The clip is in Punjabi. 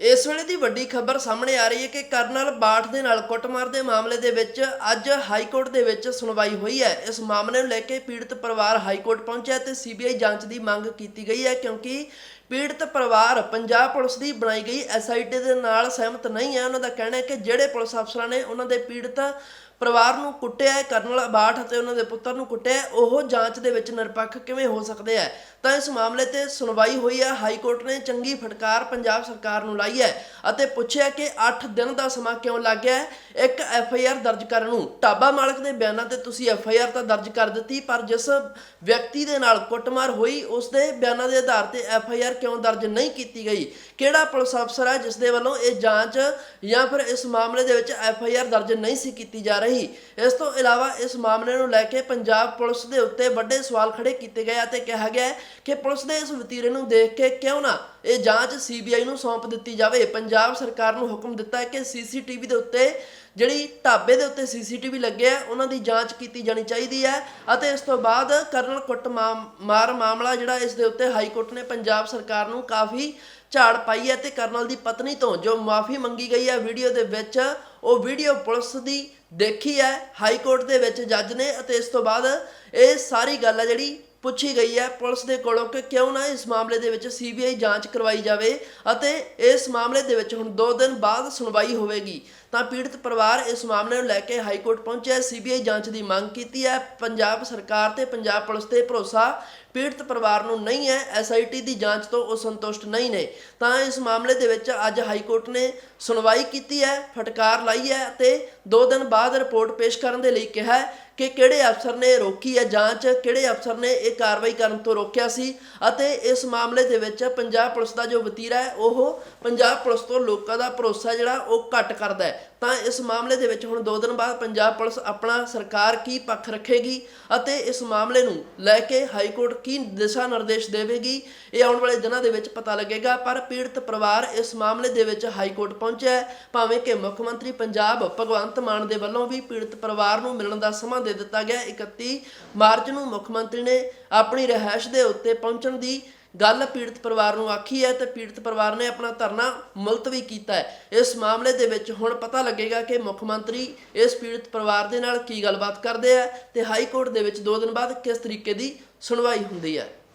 ਇਸ ਵੇਲੇ ਦੀ ਵੱਡੀ ਖਬਰ ਸਾਹਮਣੇ ਆ ਰਹੀ ਹੈ ਕਿ ਕਰਨਲ ਬਾਠ ਦੇ ਨਾਲ ਕੁੱਟਮਾਰ ਦੇ ਮਾਮਲੇ ਦੇ ਵਿੱਚ ਅੱਜ ਹਾਈ ਕੋਰਟ ਦੇ ਵਿੱਚ ਸੁਣਵਾਈ ਹੋਈ ਹੈ। ਇਸ ਮਾਮਲੇ ਨੂੰ ਲੈ ਕੇ ਪੀੜਤ ਪਰਿਵਾਰ ਹਾਈ ਕੋਰਟ ਪਹੁੰਚਿਆ ਤੇ ਸੀਬੀਆਈ ਜਾਂਚ ਦੀ ਮੰਗ ਕੀਤੀ ਗਈ ਹੈ ਕਿਉਂਕਿ ਪੀੜਤ ਪਰਿਵਾਰ ਪੰਜਾਬ ਪੁਲਿਸ ਦੀ ਬਣਾਈ ਗਈ ਐਸਆਈਟੀ ਦੇ ਨਾਲ ਸਹਿਮਤ ਨਹੀਂ ਹੈ। ਉਹਨਾਂ ਦਾ ਕਹਿਣਾ ਹੈ ਕਿ ਜਿਹੜੇ ਪੁਲਿਸ ਅਫਸਰਾਂ ਨੇ ਉਹਨਾਂ ਦੇ ਪੀੜਤ ਪਰਿਵਾਰ ਨੂੰ ਕੁੱਟਿਆ ਹੈ ਕਰਨਲ ਬਾਠ ਅਤੇ ਉਹਨਾਂ ਦੇ ਪੁੱਤਰ ਨੂੰ ਕੁੱਟਿਆ ਉਹ ਜਾਂਚ ਦੇ ਵਿੱਚ ਨਿਰਪੱਖ ਕਿਵੇਂ ਹੋ ਸਕਦੇ ਹੈ? ਤਾਂ ਇਸ ਮਾਮਲੇ ਤੇ ਸੁਣਵਾਈ ਹੋਈ ਹੈ, ਹਾਈ ਕੋਰਟ ਨੇ ਚੰਗੀ ਫਟਕਾਰ ਪੰਜਾਬ ਸਰਕਾਰ ਨੂੰ ਲਾਈ ਹੈ ਅਤੇ ਪੁੱਛਿਆ ਕਿ 8 ਦਿਨ ਦਾ ਸਮਾਂ ਕਿਉਂ ਲੱਗਿਆ ਇੱਕ ਐਫ ਆਈ ਆਰ ਦਰਜ ਕਰਨ ਨੂੰ ਢਾਬਾ ਮਾਲਕ ਦੇ ਬਿਆਨਾਂ ਤੇ ਤੁਸੀਂ ਐਫ ਆਈ ਆਰ ਤਾਂ ਦਰਜ ਕਰ ਦਿੱਤੀ, ਪਰ ਜਿਸ ਵਿਅਕਤੀ ਦੇ ਨਾਲ ਕੁੱਟਮਾਰ ਹੋਈ, ਉਸ ਦੇ ਬਿਆਨਾਂ ਦੇ ਆਧਾਰ ਤੇ ਐਫ ਆਈ ਆਰ ਕਿਉਂ ਦਰਜ ਨਹੀਂ ਕੀਤੀ ਗਈ? ਕਿਹੜਾ ਪੁਲਿਸ ਅਫਸਰ ਹੈ ਜਿਸ ਦੇ ਵੱਲੋਂ ਇਹ ਜਾਂਚ ਜਾਂ ਫਿਰ ਇਸ ਮਾਮਲੇ ਦੇ ਵਿੱਚ ਐਫ ਆਈ ਆਰ ਦਰਜ ਨਹੀਂ ਸੀ ਕੀਤੀ ਜਾ ਰਹੀ? ਇਸ ਤੋਂ ਇਲਾਵਾ ਇਸ ਮਾਮਲੇ ਨੂੰ ਲੈ ਕੇ ਪੰਜਾਬ ਪੁਲਿਸ ਦੇ ਉੱਤੇ ਵੱਡੇ ਸਵਾਲ ਖੜੇ ਕੀਤੇ ਗਏ ਅਤੇ ਕਿਹਾ ਗਿਆ ਕਿ ਪੁਲਿਸ ਦੇ ਇਸ ਵਤੀਰੇ ਨੂੰ ਦੇਖ ਕੇ ਕਿਉਂ ਨਾ ਇਹ ਜਾਂਚ ਸੀਬੀਆਈ ਨੂੰ ਸੌਂਪ ਦਿੱਤੀ ਜਾਵੇ। ਪੰਜਾਬ ਸਰਕਾਰ ਨੂੰ ਹੁਕਮ ਦਿੱਤਾ ਹੈ ਕਿ ਸੀਸੀਟੀਵੀ ਦੇ ਉੱਤੇ ਜਿਹੜੀ ਢਾਬੇ ਦੇ ਉੱਤੇ ਸੀਸੀਟੀਵੀ ਲੱਗੇ ਆ, ਉਹਨਾਂ ਦੀ ਜਾਂਚ ਕੀਤੀ ਜਾਣੀ ਚਾਹੀਦੀ ਹੈ ਅਤੇ ਇਸ ਤੋਂ ਬਾਅਦ ਕਰਨਲ ਕੁੱਟ ਮਾਰ ਮਾਮਲਾ ਜਿਹੜਾ ਇਸ ਦੇ ਉੱਤੇ ਹਾਈ ਕੋਰਟ ਨੇ ਪੰਜਾਬ ਸਰਕਾਰ ਨੂੰ ਕਾਫੀ ਝਾੜ ਪਾਈ ਹੈ ਤੇ ਕਰਨਲ ਦੀ ਪਤਨੀ ਤੋਂ ਜੋ ਮਾਫੀ ਮੰਗੀ ਗਈ ਹੈ ਵੀਡੀਓ ਦੇ ਵਿੱਚ, ਉਹ ਵੀਡੀਓ ਪੁਲਿਸ ਦੀ ਦੇਖੀ ਹੈ, ਹਾਈ ਕੋਰਟ ਦੇ ਵਿੱਚ ਜੱਜ ਨੇ ਅਤੇ ਇਸ ਤੋਂ ਬਾਅਦ ਇਹ ਸਾਰੀ ਗੱਲ ਹੈ ਜਿਹੜੀ ਪੁੱਛੀ ਗਈ ਹੈ ਪੁਲਿਸ ਦੇ ਕੋਲੋਂ ਕਿ ਕਿਉਂ ਨਾ ਇਸ ਮਾਮਲੇ ਦੇ ਵਿੱਚ ਸੀਬੀਆਈ ਜਾਂਚ ਕਰਵਾਈ ਜਾਵੇ ਅਤੇ ਇਸ ਮਾਮਲੇ ਦੇ ਵਿੱਚ ਹੁਣ 2 ਦਿਨ ਬਾਅਦ ਸੁਣਵਾਈ ਹੋਵੇਗੀ। ਤਾਂ ਪੀੜਤ ਪਰਿਵਾਰ ਇਸ ਮਾਮਲੇ ਨੂੰ ਲੈ ਕੇ ਹਾਈ ਕੋਰਟ ਪਹੁੰਚਿਆ, ਸੀਬੀਆਈ ਜਾਂਚ ਦੀ ਮੰਗ ਕੀਤੀ ਹੈ, ਪੰਜਾਬ ਸਰਕਾਰ ਤੇ ਪੰਜਾਬ ਪੁਲਿਸ ਤੇ ਭਰੋਸਾ ਪੀੜਤ ਪਰਿਵਾਰ ਨੂੰ ਨਹੀਂ ਹੈ ਐਸਆਈਟੀ ਦੀ ਜਾਂਚ ਤੋਂ ਉਹ ਸੰਤੁਸ਼ਟ ਨਹੀਂ ਨੇ। ਤਾਂ ਇਸ ਮਾਮਲੇ ਦੇ ਵਿੱਚ ਅੱਜ ਹਾਈ ਕੋਰਟ ਨੇ ਸੁਣਵਾਈ ਕੀਤੀ ਹੈ, ਫਟਕਾਰ ਲਾਈ ਹੈ ਤੇ 2 ਦਿਨ ਬਾਅਦ ਰਿਪੋਰਟ ਪੇਸ਼ ਕਰਨ ਦੇ ਲਈ ਕਿਹਾ ਕਿ ਕਿਹੜੇ ਅਫਸਰ ਨੇ ਰੋਕੀ ਹੈ ਜਾਂਚ, ਕਿਹੜੇ ਅਫਸਰ ਨੇ ਇਹ ਕਾਰਵਾਈ ਕਰਨ ਤੋਂ ਰੋਕਿਆ ਸੀ ਅਤੇ ਇਸ ਮਾਮਲੇ ਦੇ ਵਿੱਚ ਪੰਜਾਬ ਪੁਲਿਸ ਦਾ ਜੋ ਵਤੀਰਾ ਹੈ, ਉਹ ਪੰਜਾਬ ਪੁਲਿਸ ਤੋਂ ਲੋਕਾਂ ਦਾ ਭਰੋਸਾ ਜਿਹੜਾ ਉਹ ਘੱਟ ਕਰਦਾ ਹੈ। ਤਾਂ ਇਸ ਮਾਮਲੇ ਦੇ ਵਿੱਚ ਹੁਣ 2 ਦਿਨ ਬਾਅਦ ਪੰਜਾਬ ਪੁਲਿਸ ਆਪਣਾ ਸਰਕਾਰ ਕੀ ਪੱਖ ਰੱਖੇਗੀ ਅਤੇ ਇਸ ਮਾਮਲੇ ਨੂੰ ਲੈ ਕੇ ਹਾਈ ਕੋਰਟ ਕੀ ਦਿਸ਼ਾ ਨਿਰਦੇਸ਼ ਦੇਵੇਗੀ? ਇਹ ਆਉਣ ਵਾਲੇ ਦਿਨਾਂ ਦੇ ਵਿੱਚ ਪਤਾ ਲੱਗੇਗਾ, ਪਰ ਪੀੜਤ ਪਰਿਵਾਰ ਇਸ ਮਾਮਲੇ ਦੇ ਵਿੱਚ ਹਾਈ ਕੋਰਟ ਪਹੁੰਚਿਆ ਹੈ। ਭਾਵੇਂ ਕਿ ਮੁੱਖ ਮੰਤਰੀ ਪੰਜਾਬ ਭਗਵੰਤ ਮਾਨ ਦੇ ਵੱਲੋਂ ਵੀ ਪੀੜਤ ਪਰਿਵਾਰ ਨੂੰ ਮਿਲਣ ਦਾ ਸਮਾਂ ਦੇ ਦਿੱਤਾ ਗਿਆ 31 ਮਾਰਚ ਨੂੰ ਮੁੱਖ ਮੰਤਰੀ ਨੇ ਆਪਣੀ ਰਹਿائش ਦੇ ਉੱਤੇ ਪਹੁੰਚਣ ਦੀ ਗੱਲ ਪੀੜਤ ਪਰਿਵਾਰ ਨੂੰ ਆਖੀ ਹੈ ਤੇ ਪੀੜਤ ਪਰਿਵਾਰ ਨੇ ਆਪਣਾ ਧਰਨਾ ਮੁਲਤਵੀ ਕੀਤਾ ਹੈ। ਇਸ ਮਾਮਲੇ ਦੇ ਵਿੱਚ ਹੁਣ ਪਤਾ ਲੱਗੇਗਾ ਕਿ ਮੁੱਖ ਮੰਤਰੀ ਇਸ ਪੀੜਤ ਪਰਿਵਾਰ ਦੇ ਨਾਲ ਕੀ ਗੱਲਬਾਤ ਕਰਦੇ ਆ ਤੇ ਹਾਈ ਕੋਰਟ ਦੇ ਵਿੱਚ 2 ਦਿਨ ਬਾਅਦ ਕਿਸ ਤਰੀਕੇ ਦੀ ਸੁਣਵਾਈ ਹੁੰਦੀ ਹੈ।